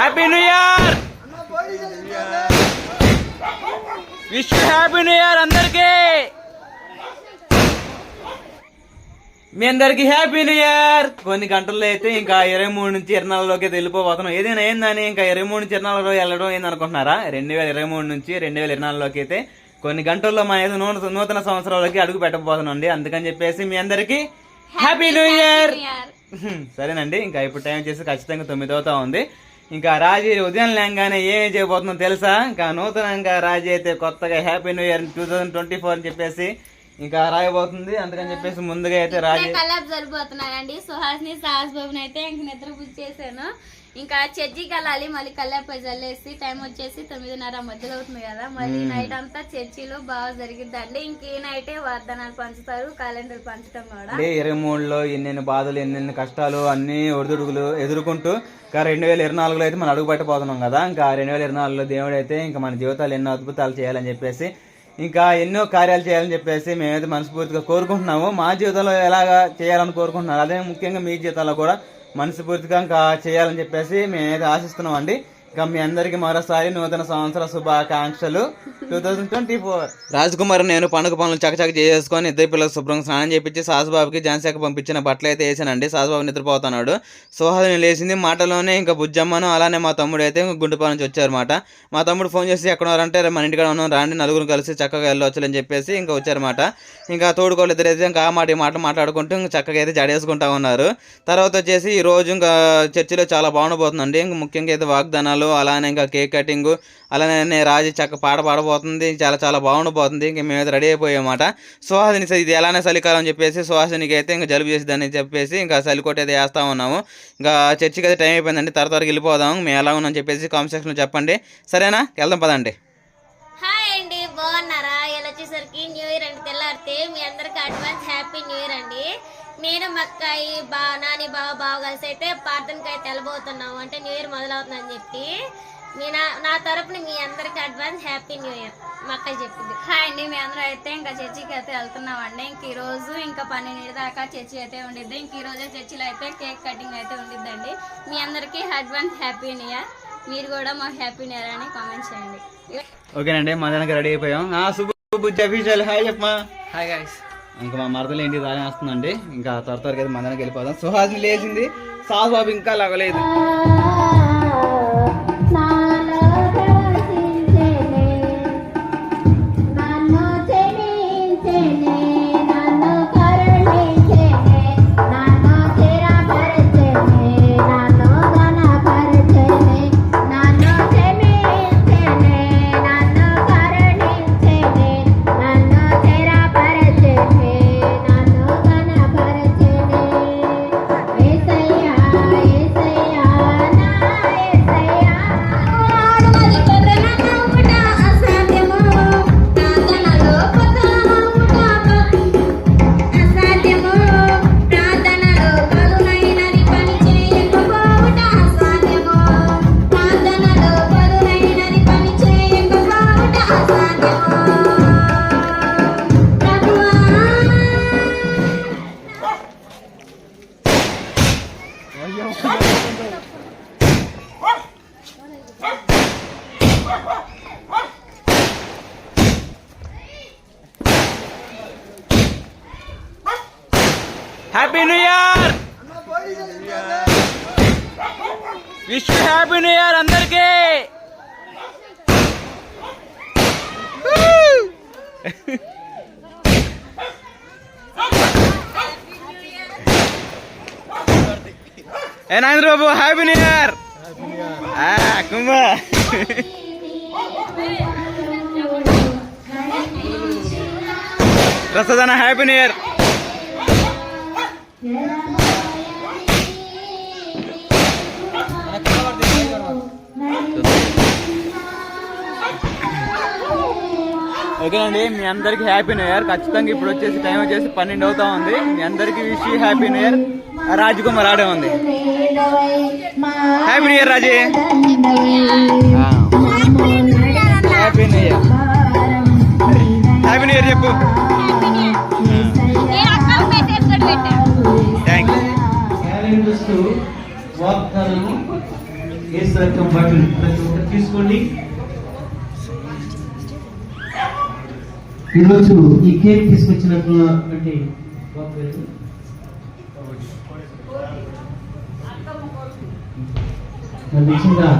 Happy new year wish happy new year అందరికీ! మీ అందరికి హ్యాపీ న్యూ ఇయర్ కొన్ని గంటల్లో అయితే ఇంకా ఇరవై మూడు నుంచి ఇరవై నాలుగులోకి వెళ్ళిపోతున్నాం ఏదైనా ఏందని ఇంకా ఇరవై మూడు నుంచి ఇరవై నాలుగులో వెళ్ళడం ఏంది అనుకుంటున్నారా రెండు వేల ఇరవై మూడు నుంచి రెండు వేల ఇరవై నాలుగులోకి అయితే కొన్ని గంటల్లో మన ఏదో నూతన నూతన సంవత్సరాలకి అడుగు పెట్టబోతున్నాం అండి అందుకని చెప్పేసి మీ అందరికి హ్యాపీ న్యూ ఇయర్ సరేనండి ఇంకా ఇప్పుడు టైం వచ్చేసి ఖచ్చితంగా తొమ్మిది అవుతా ఉంది. ఇంకా రాజీ ఉదయం లేగానే ఏం చేయబోతుందో తెలుసా? ఇంకా నూతనంగా రాజీ అయితే కొత్తగా happy new year two thousand twenty four అని చెప్పేసి ఇంకా రాయబోతుంది. అందుకని చెప్పేసి ముందుగా అయితే రాజీ కల్లాపు సరిపోతున్నానండి సుహాస్ని సాహస్ బాబుని అయితే ఇంక నిద్ర బుక్ చేశాను. ఇంకా చర్చికి వెళ్ళాలి మళ్ళీ కల్లాపై చల్లేసి టైం వచ్చేసి తొమ్మిదిన్నర మధ్యలో అవుతుంది కదా. మళ్ళీ నైట్ అంతా చర్చిలో బాగా జరిగిద్దండి. ఇంక ఈ నైటే వాగ్దానాలు పంచుతారు క్యాలెండర్ పంచడం కూడా. అంటే ఇరవై మూడులో ఎన్నెన్ని బాధలు ఎన్నెన్ని కష్టాలు అన్ని ఒడిదుడుగులు ఎదుర్కొంటూ ఇంకా రెండు వేల ఇరవై నాలుగులో అయితే మనం అడుగు పెట్టబోతున్నాం కదా. ఇంకా రెండు వేల ఇరవై నాలుగులో దేవుడు అయితే ఇంకా మన జీవితాలు ఎన్నో అద్భుతాలు చేయాలని చెప్పేసి ఇంకా ఎన్నో కార్యాలు చేయాలని చెప్పేసి మేమైతే మనస్ఫూర్తిగా కోరుకుంటున్నాము. మా జీవితంలో ఎలాగా చేయాలని కోరుకుంటున్నారు? అదే ముఖ్యంగా మీ జీవితంలో కూడా మనస్ఫూర్తిగా ఇంకా చేయాలని చెప్పేసి మేమైతే ఆశిస్తున్నాం అండి ఇంకా మీ అందరికి మరోసారి నూతన సంవత్సర శుభాకాంక్షలు. Two thousand twenty four Raj Kumar నేను పండుగ పనులు చకచక చేసుకొని ఇద్దరు పిల్లలకు శుభ్రంగా స్నానం చేపించి సాసుబాబుకి ఝాన్సీకి పంపించిన బట్టలు అయితే వేసానండి. సాసుబాబు నిద్రపోతున్నాడు. సోహాదని లేచింది మాటలోనే ఇంకా బుజ్జమ్మను అలానే మా తమ్ముడు అయితే గుండుపా నుంచి వచ్చారన్నమాట. మా తమ్ముడు ఫోన్ చేసి ఎక్కడ ఉన్నారంటే మన ఇంటికాడ ఉన్నాం రాండి నలుగురు కలిసి చక్కగా వెళ్ళొచ్చులని చెప్పేసి ఇంకా వచ్చారన్నమాట. ఇంకా తోడుకోళ్ళు ఇద్దరు అయితే ఇంకా ఆ మాట ఈ మాట మాట్లాడుకుంటూ ఇంకా చక్కగా అయితే జడేసుకుంటా ఉన్నారు. తర్వాత వచ్చేసి ఈ రోజు ఇంకా చర్చిలో చాలా బాగుండబోతుందండి. ఇంకా ముఖ్యంగా అయితే వాగ్దానాలు అలానే ఇంకా కేక్ కటింగ్ అలానే రాజు చక్క పాట పాడబోతుంది చాలా చాలా బాగుండబోతుంది ఇంకా మేమైతే రెడీ అయిపోయామాట సుహాసిని ఇది ఎలానే చలికాలం అని చెప్పేసి సుహాసినికి అయితే ఇంకా జలుబు చేసిందని చెప్పేసి ఇంకా చలికోట అయితే వేస్తా ఉన్నాము. ఇంకా చర్చికి అయితే టైం అయిపోయిందండి త్వర త్వరగా వెళ్ళిపోదాం మేము ఎలా ఉన్నాం చెప్పేసి కామెంట్ సెక్షన్లో చెప్పండి. సరేనా? వెళ్దాం పదండి. హాయ్ అండి బాగున్నారా? ఇలా వచ్చేసరికి న్యూ ఇయర్ అండి తెల్లారితే మీ అందరికి అడ్వాన్స్ హ్యాపీ న్యూ ఇయర్ అండి. నేను మక్కాయి బా నాని బావ బావ కలిసి అయితే ప్రార్థనకి అయితే వెళ్ళబోతున్నాము అంటే న్యూ ఇయర్ మొదలవుతుందని చెప్పి మీ నా నా తరపున మీ అందరికి అడ్వాన్స్ హ్యాపీ న్యూ ఇయర్ మా అక్క చెప్పింది హాయ్ అండి మీ అందరూ అయితే ఇంకా చర్చికి అయితే వెళ్తున్నామండి ఇంక ఈ రోజు ఇంకా పన్నెండు దాకా చర్చి అయితే ఉండిద్ది ఇంక ఈ రోజే చర్చిలో అయితే కేక్ కటింగ్ అయితే ఉండిద్దండి మీ అందరికీ అడ్వాన్స్ హ్యాపీ న్యూ ఇయర్ మీరు కూడా మా హ్యాపీ న్యూ ఇయర్ అని కామెంట్ చేయండి ఓకేనండి మధ్యాహ్నం రెడీ అయిపోయాం బుద్ధి అఫీషియల్ హాయ్ చెప్పమా హాయ్ గైస్ ఇంకా మా మరదలు ఏంటి దాని వస్తుందండి. ఇంకా త్వర త్వరగా అయితే మధ్యాహ్నం వెళ్ళిపోదాం. సుహాసిని లేచింది. సాసు బాబు ఇంకా లగలేదు. Year wish happy new year అందరికీ! ఏ Nagendra Babu happy new year! కుంభ! రసదన హ్యాపీ న్యూ ఇయర్! ఓకేనండి మీ అందరికి హ్యాపీ న్యూ ఇయర్ ఖచ్చితంగా ఇప్పుడు వచ్చేసి టైం వచ్చేసి పన్నెండు అవుతా ఉంది. మీ అందరికి wish happy new year Rajkumar ఆడే ఉంది. Happy new year Raji. Happy new year happy new year చెప్పు. ప్రతి ఒక్కరు తీసుకోండి ఈరోజు ఈ కేక్ తీసుకొచ్చినటువంటి బాబు నన్ను ఇచ్చిందా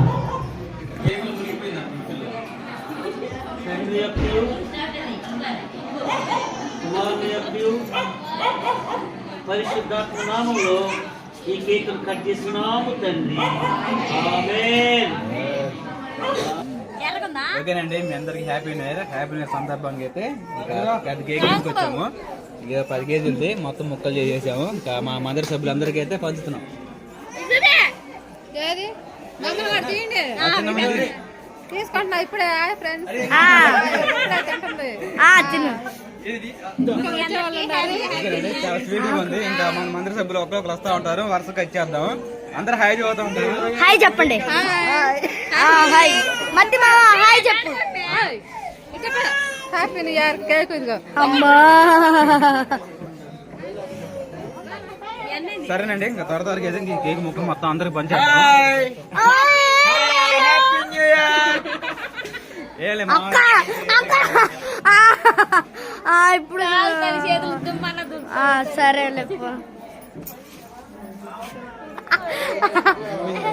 అప్పుడు పరిశుద్ధాత్మ నామంలో ఈ కేకును కట్ చేస్తున్నాము తండ్రి. ఓకేనండి మీ అందరికి happy new year happy new year సందర్భంగా అయితే ఇంకా పెద్ద కేక్ తీసుకొచ్చాము. ఇక పది కేజీలది మొత్తం ముక్కలు చేసేసాము. ఇంకా మా మదర్ సభ్యులందరికీ అయితే పంచుతున్నాం. తీసుకుంటున్నా ఇప్పుడే ఫ్రెండ్స్ ఉంది. ఇంకా మన మందిర సభ్యులు ఒక్కొక్కరు వస్తా ఉంటారు. వరుసగా ఇచ్చేద్దాం. అందరు హాయ్ చదువుతూ ఉంటారు. హాయ్ చెప్పండి. హాయ్. హాయ్. మధ్య హాయ్ చెప్పు. హాయ్. ఇక్కడ కూడా. హ్యాపీ న్యూ ఇయర్ కేక్ ఇదిగో. అమ్మా. సరేనండి ఇంకా త్వర త్వరగా అయితే ఈ కేక్ ముక్క మొత్తం అందరికి మా ఇప్పుడు సరేలే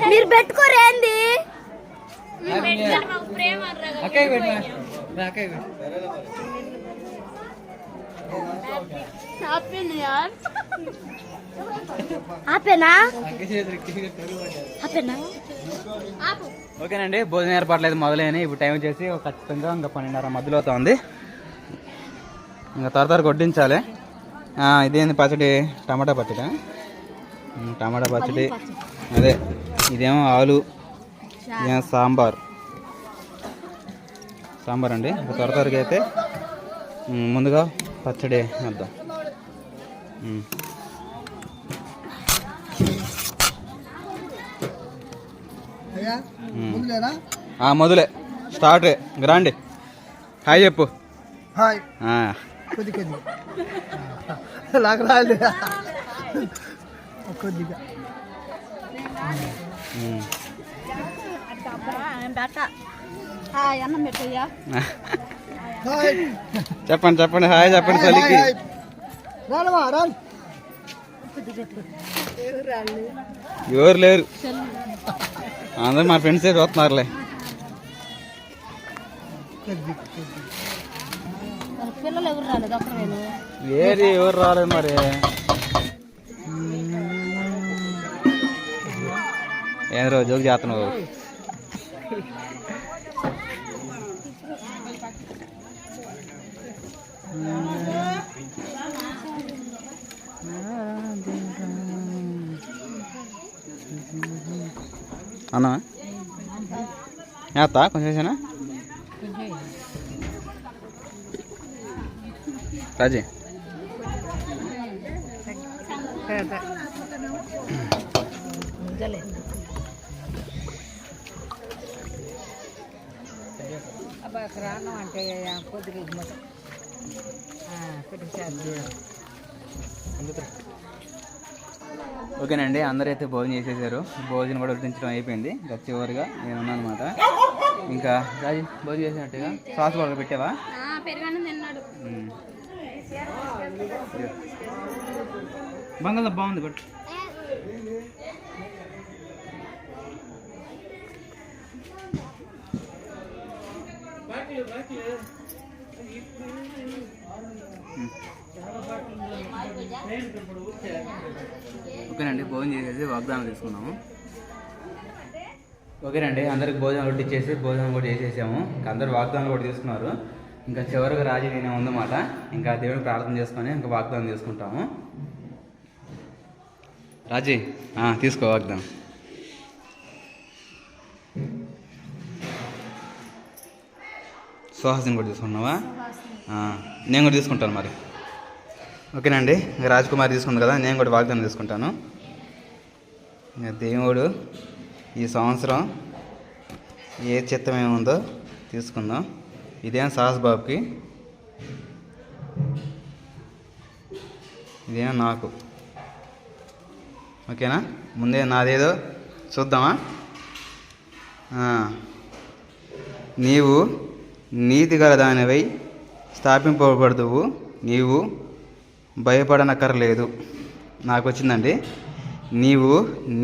మీరు పెట్టుకోరేంది ఆపేనా. ఆపేనా? ఓకేనండి భోజన ఏర్పాట్లు అయితే మొదలైనవి ఇప్పుడు టైం వచ్చేసి ఖచ్చితంగా ఇంకా పన్నెండున్నర మధ్యలో అవుతుంది. ఇంకా త్వర త్వరగా వడ్డించాలి. ఆ, ఇదేంది పచ్చడి? టమాటా పచ్చడి? టమాటా పచ్చడి. అదే ఇదేమో ఆలు ఇదేమో సాంబార్. సాంబార్ అండి. ఇంకా త్వర త్వరగా అయితే ముందుగా పచ్చడి వేద్దాం. మొదలే. Start grand. హాయ్ చెప్పు. హాయ్. ఆ, కొద్ది కొద్ది నాకు రాలే కొద్దిగా. ఉమ్. హాయ్ అన్నం పెట్టయ్యా? హాయ్. చెప్పండి చెప్పండి. హాయ్ చెప్పండి చలికి ఎవరు లేరు? అందరూ మా ఫ్రెండ్సే చూస్తున్నారులే. ఏది ఎవరు రాలేదు మరి? ఏం రోజు జోక్ చేస్తున్నావు అన్నా ఏతా కొంచెం వేసానా రాజీ. రాను అంటే కొద్దిగా ఓకేనండి అందరూ అయితే భోజనం చేసేసారు. భోజనం కూడా వడ్డించడం అయిపోయింది. ఇంకా చివరిగా నేను అనమాట ఇంకా రాజీ భోజనం చేసినట్టుగా? సాస్ కూడా పెట్టావా. బంగాళ బాగుంది బట్ ఓకేనండి భోజనం చేసేసి వాగ్దానం తీసుకున్నాము ఓకేనండి అందరికి భోజనం వడ్డిచ్చేసి భోజనం కూడా చేసేసాము. ఇంకా అందరు వాగ్దానం కూడా తీసుకున్నారు. ఇంకా చివరిగా రాజీ నేనే ఉందన్నమాట. ఇంకా దేవుడిని ప్రార్థన చేసుకొని ఇంకా వాగ్దానం తీసుకుంటాము రాజీ తీసుకో వాగ్దానం. సుహాసిని కూడా తీసుకున్నావా? నేను కూడా తీసుకుంటాను మరి. ఓకేనండి ఇంకా రాజ్ కుమార్ తీసుకుంది కదా నేను కూడా వాగ్దానం తీసుకుంటాను ఇంకా దేవుడు ఈ సంవత్సరం ఏ చిత్తం ఏముందో తీసుకుందాం. ఇదేం సాహస్ బాబుకి? ఇదేమో నాకు? ఓకేనా? ముందే నాదేదో చూద్దామా? నీవు నీతి గల దానివై స్థాపింపబడదువు. నీవు భయపడనక్కర్లేదు. నాకు వచ్చిందండి. నీవు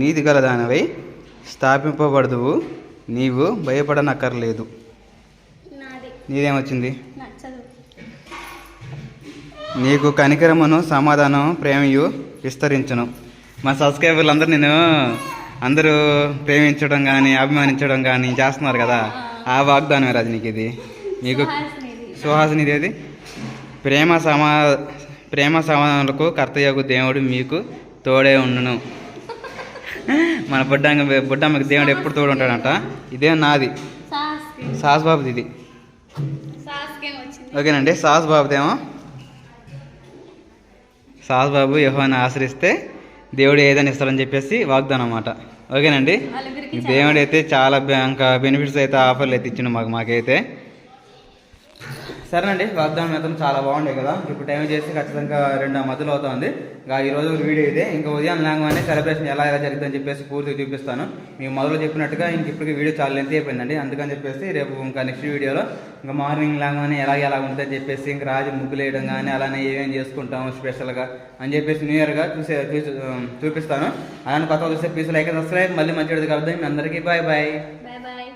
నీతి గల దానివై స్థాపింపబడదువు. నీవు భయపడనక్కర్లేదు. నాది. నీదేమొచ్చింది? నీకు కనికరమును సమాధానం ప్రేమయు విస్తరించును. మా సబ్స్క్రైబర్లు అందరూ నేను అందరూ ప్రేమించడం కానీ అభిమానించడం కానీ చేస్తున్నారు కదా. ఆ వాగ్దానం రాజు నీకు ఇది నీకు సుహాసినిది. ఏది? ప్రేమ సమా ప్రేమ సమాధానాలకు కర్తయ్యకు దేవుడు మీకు తోడే ఉండును. మన బుడ్డంగ బుడ్డమ్మకి దేవుడు ఎప్పుడు తోడు ఉంటాడంట? ఇదే నాది. సాస్ బాబుది ఇది. ఓకేనండి సాస్ బాబుదేమో. సాస్ బాబు యెహోవాని ఆశ్రయిస్తే దేవుడు ఏదైనా ఇస్తాడని చెప్పేసి వాగ్దానం అన్నమాట. ఓకేనండి? దేవుడు అయితే చాలా ఇంకా బెనిఫిట్స్ అయితే ఆఫర్లు అయితే ఇచ్చిండు మాకు మాకైతే. సరేనండి వాగ్దానం మాత్రం చాలా బాగుండే కదా. ఇప్పుడు టైం చేసి ఖచ్చితంగా రెండు మధ్యలో అవుతుంది. ఇంకా ఈ రోజు వీడియో ఇదే. ఇంకా ఉదయం లేగానే సెలబ్రేషన్ ఎలా ఎలా జరుగుతుందని చెప్పేసి పూర్తిగా చూపిస్తాను. మీకు మొదలు చెప్పినట్టుగా ఇంక ఇప్పటికీ వీడియో చాలా లెంత్ అయిపోయిందండి. అందుకని చెప్పేసి రేపు ఇంకా నెక్స్ట్ వీడియోలో ఇంకా మార్నింగ్ లాగానే ఎలా ఎలా ఉంటుందని చెప్పేసి ఇంకా రాజు ముగ్గులు వేయడం కానీ అలానే ఏమేమి చేసుకుంటాం స్పెషల్గా అని చెప్పేసి న్యూ ఇయర్గా చూసే చూసి చూపిస్తాను. అలానే కొత్త చూసే పీసులు అయితే సబ్స్క్రైబ్ మళ్ళీ మంచిది కలుద్దాం. మీ అందరికీ బాయ్ బాయ్ బాయ్ బాయ్